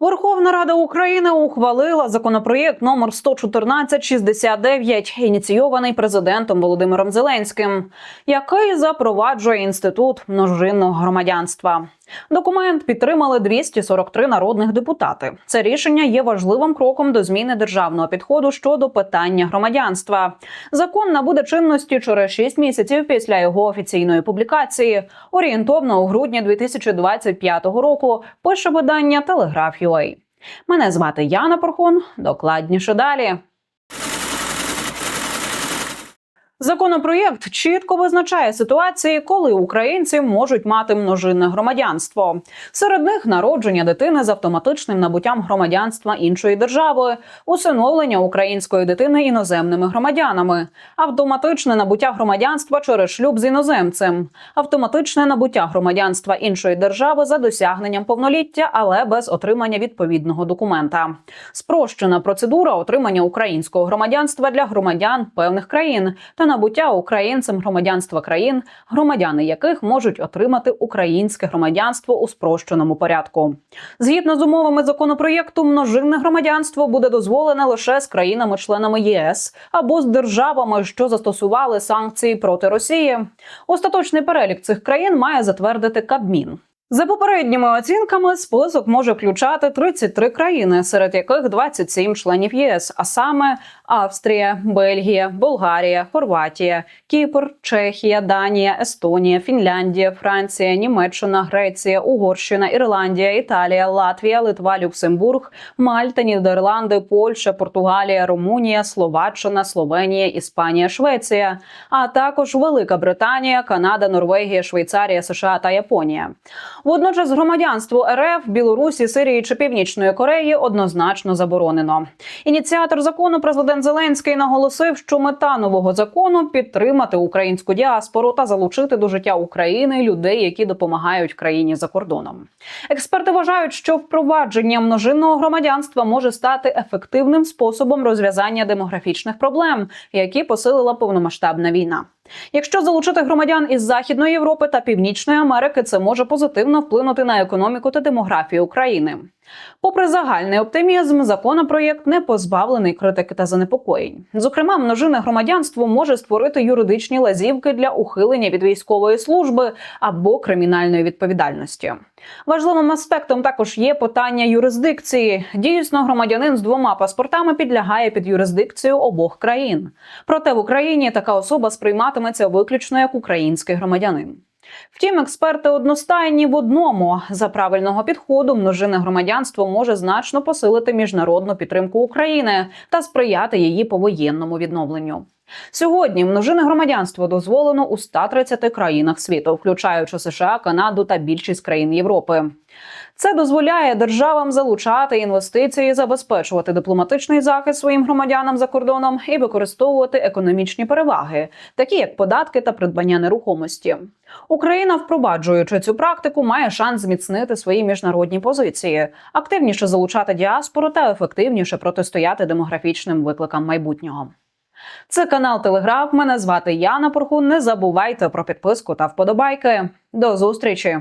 Верховна Рада України ухвалила законопроєкт номер 11469, ініційований президентом Володимиром Зеленським, який запроваджує інститут множинного громадянства. Документ підтримали 243 народних депутати. Це рішення є важливим кроком до зміни державного підходу щодо питання громадянства. Закон набуде чинності через 6 місяців після його офіційної публікації, орієнтовно у грудні 2025 року. Пише видання Телеграф.UA. Мене звати Яна Порхун. Докладніше далі. Законопроєкт чітко визначає ситуації, коли українці можуть мати множинне громадянство. Серед них народження дитини з автоматичним набуттям громадянства іншої держави, усиновлення української дитини іноземними громадянами, автоматичне набуття громадянства через шлюб з іноземцем, автоматичне набуття громадянства іншої держави за досягненням повноліття, але без отримання відповідного документа. Спрощена процедура отримання українського громадянства для громадян певних країн та набуття українцем громадянства країн, громадяни яких можуть отримати українське громадянство у спрощеному порядку. Згідно з умовами законопроєкту, множинне громадянство буде дозволене лише з країнами-членами ЄС або з державами, що застосували санкції проти Росії. Остаточний перелік цих країн має затвердити Кабмін. За попередніми оцінками, список може включати 33 країни, серед яких 27 членів ЄС, а саме Австрія, Бельгія, Болгарія, Хорватія, Кіпр, Чехія, Данія, Естонія, Фінляндія, Франція, Німеччина, Греція, Угорщина, Ірландія, Італія, Латвія, Литва, Люксембург, Мальта, Нідерланди, Польща, Португалія, Румунія, Словаччина, Словенія, Іспанія, Швеція, а також Велика Британія, Канада, Норвегія, Швейцарія, США та Японія. Водночас громадянство РФ, Білорусі, Сирії чи Північної Кореї однозначно заборонено. Ініціатор закону президент Зеленський наголосив, що мета нового закону підтримати українську діаспору та залучити до життя України людей, які допомагають країні за кордоном. Експерти вважають, що впровадження множинного громадянства може стати ефективним способом розв'язання демографічних проблем, які посилила повномасштабна війна. Якщо залучити громадян із Західної Європи та Північної Америки, це може позитивно вплинути на економіку та демографію України. Попри загальний оптимізм, законопроєкт не позбавлений критики та занепокоєнь. Зокрема, множинне громадянство може створити юридичні лазівки для ухилення від військової служби або кримінальної відповідальності. Важливим аспектом також є питання юрисдикції. Дійсно, громадянин з двома паспортами підлягає під юрисдикцію обох країн. Проте в Україні така особа сприйматиметься виключно як український громадянин. Втім, експерти одностайні в одному за правильного підходу множине громадянство може значно посилити міжнародну підтримку України та сприяти її повоєнному відновленню. Сьогодні множинне громадянство дозволено у 130 країнах світу, включаючи США, Канаду та більшість країн Європи. Це дозволяє державам залучати інвестиції, забезпечувати дипломатичний захист своїм громадянам за кордоном і використовувати економічні переваги, такі як податки та придбання нерухомості. Україна, впроваджуючи цю практику, має шанс зміцнити свої міжнародні позиції, активніше залучати діаспору та ефективніше протистояти демографічним викликам майбутнього. Це канал Телеграф. Мене звати Яна Порхун. Не забувайте про підписку та вподобайки. До зустрічі.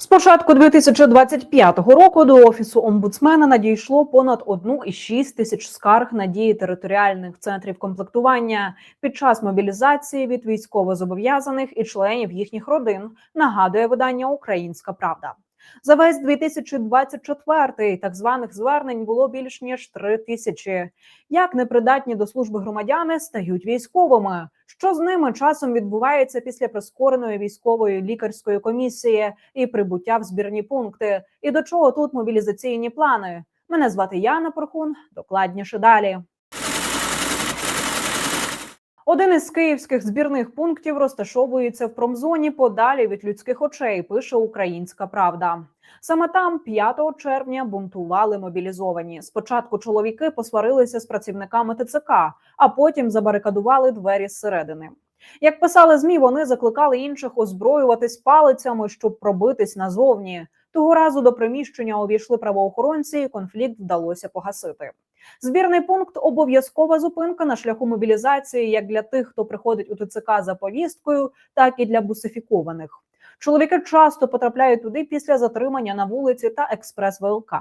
З початку 2025 року до офісу омбудсмена надійшло понад 1,6 тисяч скарг на дії територіальних центрів комплектування під час мобілізації від військовозобов'язаних і членів їхніх родин. Нагадує видання Українська Правда. За весь 2024 так званих звернень було більш ніж три тисячі. Як непридатні до служби громадяни стають військовими? Що з ними часом відбувається після прискореної військової лікарської комісії і прибуття в збірні пункти? І до чого тут мобілізаційні плани? Мене звати Яна Порхун. Докладніше далі. Один із київських збірних пунктів розташовується в промзоні подалі від людських очей. Пише Українська Правда. Саме там 5 червня бунтували мобілізовані. Спочатку чоловіки посварилися з працівниками ТЦК, а потім забарикадували двері зсередини. Як писали змі, вони закликали інших озброюватись палицями, щоб пробитись назовні. Того разу до приміщення увійшли правоохоронці, і конфлікт вдалося погасити. Збірний пункт обов'язкова зупинка на шляху мобілізації як для тих, хто приходить у ТЦК за повісткою, так і для бусифікованих. Чоловіки часто потрапляють туди після затримання на вулиці та експрес ВЛК.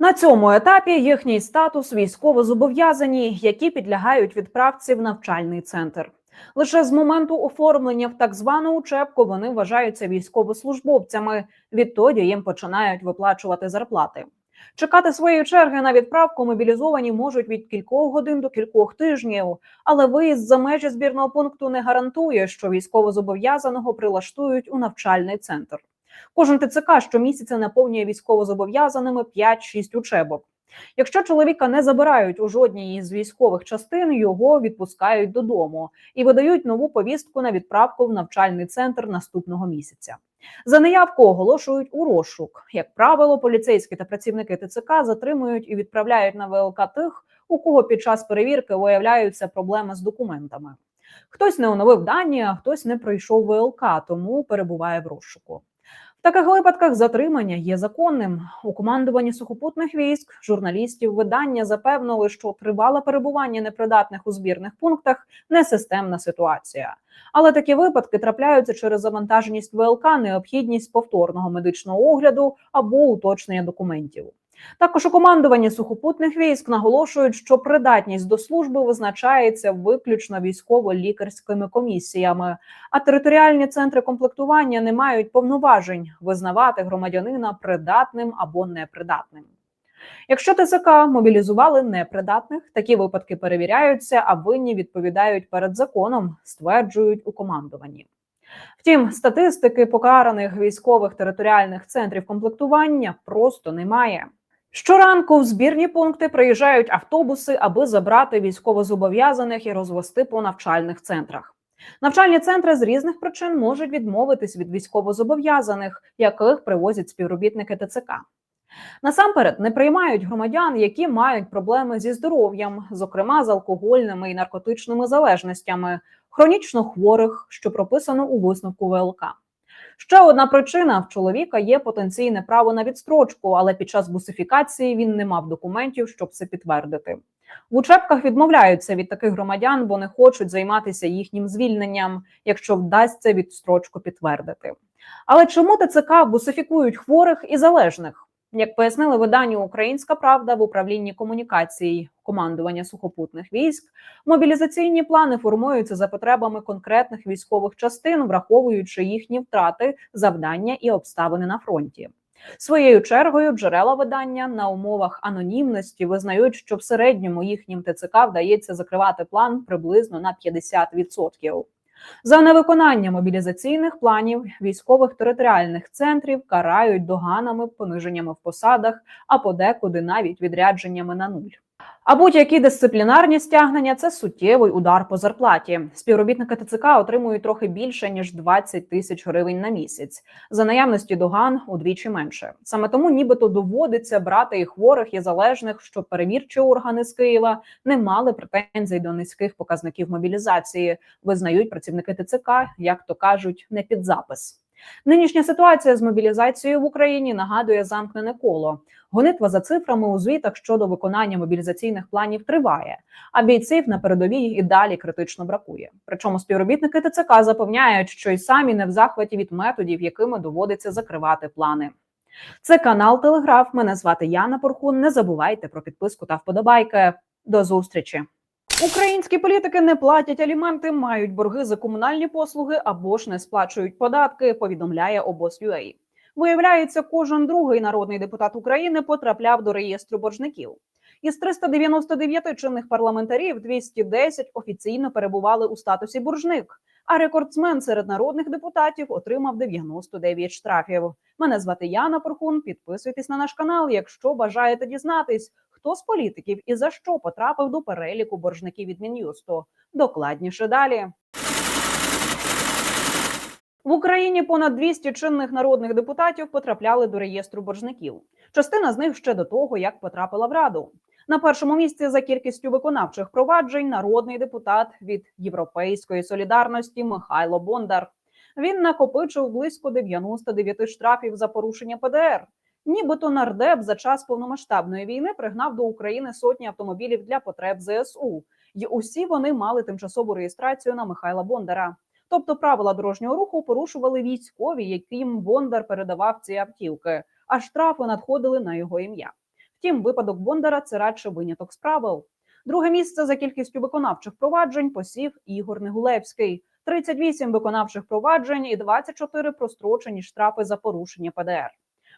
На цьому етапі їхній статус військовозобов'язані, які підлягають відправці в навчальний центр. Лише з моменту оформлення в так звану учебку вони вважаються військовослужбовцями. Відтоді їм починають виплачувати зарплати. Чекати своєї черги на відправку мобілізовані можуть від кількох годин до кількох тижнів, але виїзд за межі збірного пункту не гарантує, що військовозобов'язаного прилаштують у навчальний центр. Кожен ТЦК щомісяця наповнює військовозобов'язаними 5-6 учебок. Якщо чоловіка не забирають у жодній із військових частин, його відпускають додому і видають нову повістку на відправку в навчальний центр наступного місяця. За неявку оголошують у розшук. Як правило, поліцейські та працівники ТЦК затримують і відправляють на ВЛК тих, у кого під час перевірки виявляються проблеми з документами. Хтось не оновив дані, а хтось не пройшов ВЛК, тому перебуває в розшуку. Таких випадках затримання є законним. У командуванні сухопутних військ журналістів видання запевнили, що тривале перебування непридатних у збірних пунктах не системна ситуація. Але такі випадки трапляються через завантаженість ВЛК, необхідність повторного медичного огляду або уточнення документів. Також у командуванні сухопутних військ наголошують, що придатність до служби визначається виключно військово-лікарськими комісіями, а територіальні центри комплектування не мають повноважень визнавати громадянина придатним або непридатним. Якщо ТЦК мобілізували непридатних, такі випадки перевіряються, а винні відповідають перед законом, стверджують у командуванні. Втім, статистики покараних військових територіальних центрів комплектування просто немає. Щоранку в збірні пункти приїжджають автобуси, аби забрати військовозобов'язаних і розвести по навчальних центрах. Навчальні центри з різних причин можуть відмовитись від військовозобов'язаних, яких привозять співробітники ТЦК. Насамперед не приймають громадян, які мають проблеми зі здоров'ям, зокрема з алкогольними і наркотичними залежностями, хронічно хворих, що прописано у висновку ВЛК. Ще одна причина в чоловіка є потенційне право на відстрочку, але під час бусифікації він не мав документів, щоб це підтвердити. В учебках відмовляються від таких громадян, бо не хочуть займатися їхнім звільненням, якщо вдасться відстрочку підтвердити. Але чому ТЦК бусифікують хворих і залежних? Як пояснили виданню Українська Правда в управлінні комунікацій командування сухопутних військ, мобілізаційні плани формуються за потребами конкретних військових частин, враховуючи їхні втрати, завдання і обставини на фронті. Своєю чергою джерела видання на умовах анонімності визнають, що в середньому їхнім ТЦК вдається закривати план приблизно на 50%. За невиконання мобілізаційних планів військових територіальних центрів карають доганами, пониженнями в посадах, а подекуди навіть відрядженнями на нуль. А будь-які дисциплінарні стягнення це суттєвий удар по зарплаті. Співробітники ТЦК отримують трохи більше ніж 20 тисяч гривень на місяць. За наявності доган удвічі менше. Саме тому, нібито доводиться брати і хворих і залежних, щоб перевірчі органи з Києва не мали претензій до низьких показників мобілізації. Визнають працівники ТЦК, як то кажуть, не під запис. Нинішня ситуація з мобілізацією в Україні нагадує замкнене коло. Гонитва за цифрами у звітах щодо виконання мобілізаційних планів триває, а бійців на передовій і далі критично бракує. Причому співробітники ТЦК запевняють, що й самі не в захваті від методів, якими доводиться закривати плани. Це канал Телеграф. Мене звати Яна Порхун. Не забувайте про підписку та вподобайки. До зустрічі. Українські політики не платять аліменти, мають борги за комунальні послуги або ж не сплачують податки. Повідомляє обоз.ua. Виявляється, кожен другий народний депутат України потрапляв до реєстру боржників. Із 399 чинних парламентарів 210 офіційно перебували у статусі боржник. А рекордсмен серед народних депутатів отримав 99 штрафів. Мене звати Яна Порхун. Підписуйтесь на наш канал, якщо бажаєте дізнатись, хто з політиків і за що потрапив до переліку боржників від Мін'юсту. Докладніше далі. В Україні понад 200 чинних народних депутатів потрапляли до реєстру боржників. Частина з них ще до того, як потрапила в раду. На першому місці за кількістю виконавчих проваджень народний депутат від Європейської солідарності Михайло Бондар. Він накопичив близько 99 штрафів за порушення ПДР. Нібито нардеп за час повномасштабної війни пригнав до України сотні автомобілів для потреб ЗСУ, і усі вони мали тимчасову реєстрацію на Михайла Бондара. Тобто правила дорожнього руху порушували військові, яким Бондар передавав ці автівки, а штрафи надходили на його ім'я. Втім, випадок Бондара це радше виняток з правил. Друге місце за кількістю виконавчих проваджень посів Ігор Негулевський. 38 виконавчих проваджень і 24 прострочені штрафи за порушення ПДР.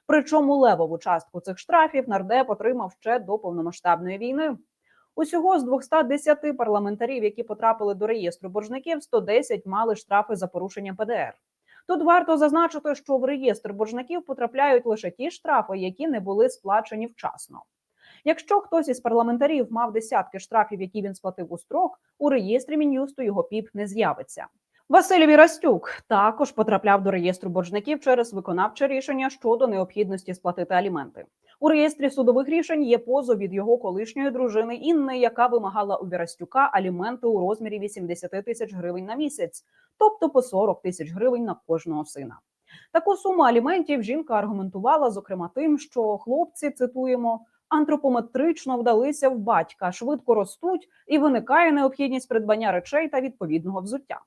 Причому левову частку цих штрафів нардеп отримав ще до повномасштабної війни. Усього з 210 парламентарів, які потрапили до реєстру боржників, 110 мали штрафи за порушення ПДР. Тут варто зазначити, що в реєстр боржників потрапляють лише ті штрафи, які не були сплачені вчасно. Якщо хтось із парламентарів мав десятки штрафів, які він сплатив у строк, у реєстрі мін'юсту його піп не з'явиться. Василь Вірастюк також потрапляв до реєстру боржників через виконавче рішення щодо необхідності сплатити аліменти. У реєстрі судових рішень є позов від його колишньої дружини Інни, яка вимагала у Вірастюка аліменти у розмірі 80 тисяч гривень на місяць, тобто по 40 тисяч гривень на кожного сина. Таку суму аліментів жінка аргументувала, зокрема, тим, що хлопці цитуємо. Антропометрично вдалися в батька, швидко ростуть, і виникає необхідність придбання речей та відповідного взуття.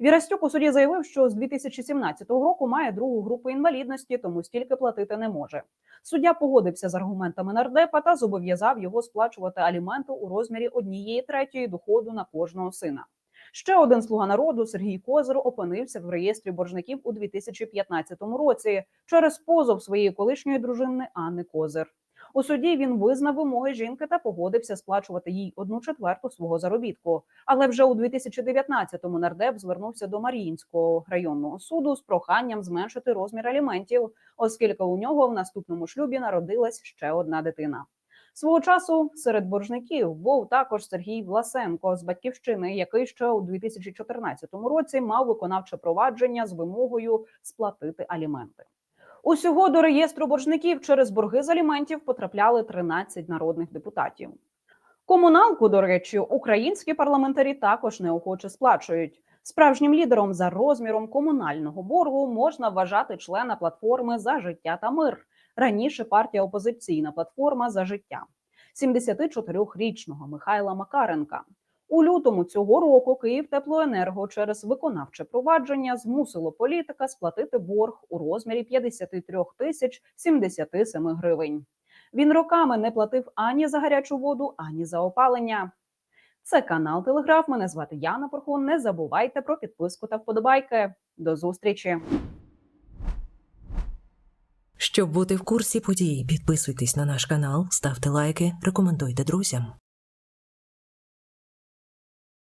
Вірастюк у суді заявив, що з 2017 року має другу групу інвалідності, тому стільки платити не може. Суддя погодився з аргументами нардепа та зобов'язав його сплачувати аліменти у розмірі однієї третьої доходу на кожного сина. Ще один слуга народу Сергій Козир опинився в реєстрі боржників у 2015 році через позов своєї колишньої дружини Анни Козир. У суді він визнав вимоги жінки та погодився сплачувати їй одну четверту свого заробітку. Але вже у 2019-му нардеп звернувся до Маріїнського районного суду з проханням зменшити розмір аліментів, оскільки у нього в наступному шлюбі народилась ще одна дитина. Свого часу серед боржників був також Сергій Власенко з батьківщини, який ще у 2014 році мав виконавче провадження з вимогою сплатити аліменти. Усього до реєстру боржників через борги з аліментів потрапляли 13 народних депутатів. Комуналку, до речі, українські парламентарі також неохоче сплачують. Справжнім лідером за розміром комунального боргу можна вважати члена платформи за життя та мир. Раніше партія опозиційна платформа за життя 74-річного Михайла Макаренка. У лютому цього року Київтеплоенерго через виконавче провадження змусило політика сплатити борг у розмірі 53 тисяч 77 гривень. Він роками не платив ані за гарячу воду, ані за опалення. Це канал Телеграф. Мене звати Яна Порхун. Не забувайте про підписку та вподобайки. До зустрічі. Щоб бути в курсі подій, підписуйтесь на наш канал, ставте лайки, рекомендуйте друзям.